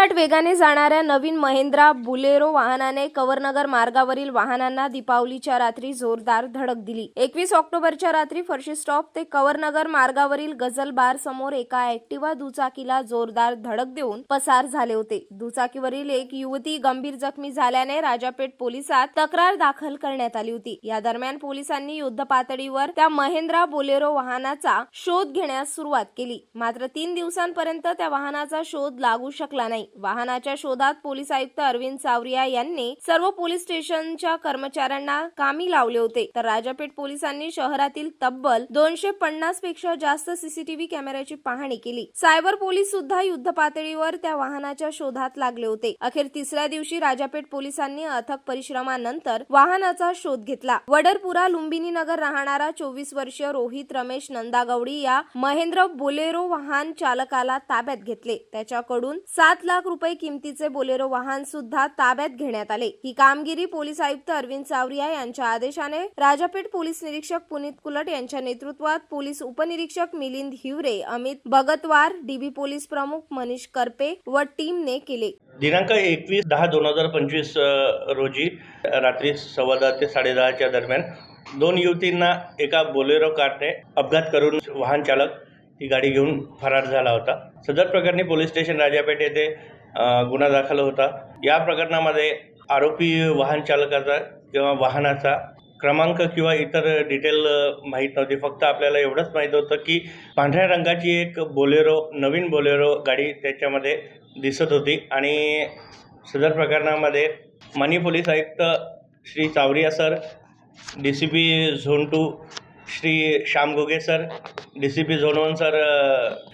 साठ वेगाने जाणाऱ्या नवीन महिंद्रा बुलेरो वाहनाने कवरनगर मार्गावरील वाहनांना दीपावलीच्या रात्री जोरदार धडक दिली. एकवीस ऑक्टोबरच्या रात्री फर्शी स्टॉप ते कवरनगर मार्गावरील गझल बार समोर एका ऍक्टिव्हा दुचाकीला जोरदार धडक देऊन पसार झाले होते. दुचाकीवरील एक युवती गंभीर जखमी झाल्याने राजापेठ पोलिसात तक्रार दाखल करण्यात आली होती. या दरम्यान पोलिसांनी युद्ध पातळीवर त्या महिंद्रा बोलेरो वाहनाचा शोध घेण्यास सुरुवात केली. मात्र तीन दिवसांपर्यंत त्या वाहनाचा शोध लागू शकला नाही. वाहनाच्या शोधात पोलीस आयुक्त अरविंद सावरिया यांनी सर्व पोलीस स्टेशनच्या कर्मचाऱ्यांना कामी लावले होते. तर राजापेठ पोलिसांनी शहरातील तब्बल दोनशे पन्नासपेक्षा जास्त सीसीटीव्ही कॅमेऱ्याची पाहणी केली. सायबर पोलीस सुद्धा युद्ध पातळीवर त्या वाहनाच्या शोधात लागले होते. अखेर तिसऱ्या दिवशी राजापेठ पोलिसांनी अथक परिश्रमानंतर वाहनाचा शोध घेतला. वडरपुरा लुंबिनी नगर राहणारा चोवीस वर्षीय रोहित रमेश नंदागौडी या महेंद्र बोलेरो वाहन चालकाला ताब्यात घेतले. त्याच्याकडून सात लाख लाख रुपये किमतीचे बोलेरो वाहन सुद्धा ताब्यात घेण्यात आले. ही कामगिरी पोलीस आयुक्त अरविंद सावरिया यांच्या आदेशाने राजापेठ पोलीस निरीक्षक पुनीत कुलट यांच्या नेतृत्वात पोलीस उपनिरीक्षक मिलिंद हिवरे अमित भगतवार डीबी पोलीस प्रमुख मनीष करपे व टीमने केले. दिनांक एकवीस दहा दोन हजार पंचवीस रोजी रात्री सव्वा दहा ते साडेदहाच्या दरम्यान दोन युवतींना एका बोलेरो कारने अपघात करून वाहन चालक ही गाडी घेऊन फरार झाला होता. सदर प्रकरणी पोलीस स्टेशन राजापेठ येथे गुन्हा दाखल होता. या प्रकरणामध्ये आरोपी वाहन चालकाचा किंवा वाहनाचा क्रमांक किंवा इतर डिटेल माहीत नव्हती. फक्त आपल्याला एवढंच माहीत होतं की पांढऱ्या रंगाची एक बोलेरो नवीन बोलेरो गाडी त्याच्यामध्ये दिसत होती. आणि सदर प्रकरणामध्ये मानी पोलीस आयुक्त Shri Chawariya sir D C P zone two Shri Shyam Goge sir D C P zone one sir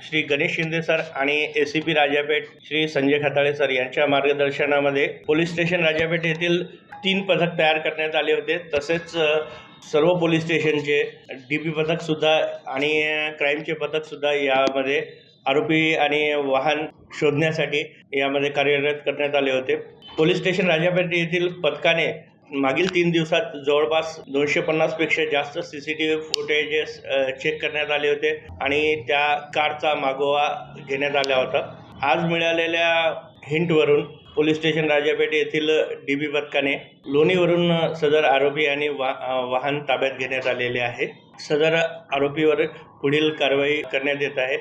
Shri Ganesh Shinde sir आणि A C P Rajapeth Shri Sanjay Khatale sir यांच्या मार्गदर्शनामध्ये police station Rajapeth येथील तीन पथक तयार करण्यात आले होते. तसेच सर्व पोलीस स्टेशनचे डी पी पथकसुद्धा आणि क्राईमचे पथकसुद्धा यामध्ये आरोपी आणि वाहन शोधण्यासाठी यामध्ये कार्यरत करण्यात आले होते. पोलीस स्टेशन राजापेठ येथील पथकाने मागील तीन दिवसात जवळपास दोनशे पन्नासपेक्षा जास्त C C T V footages check करण्यात आले होते आणि त्या कारचा मागोवा घेण्यात आला होता. आज मिळालेल्या हिंटवरून पोलीस स्टेशन राजापेठ येथील डी बी पथकाने लोणीवरून सदर आरोपी आणि वा वाहन ताब्यात घेण्यात आलेले आहे. सदर आरोपीवर पुढील कारवाई करण्यात येत आहे.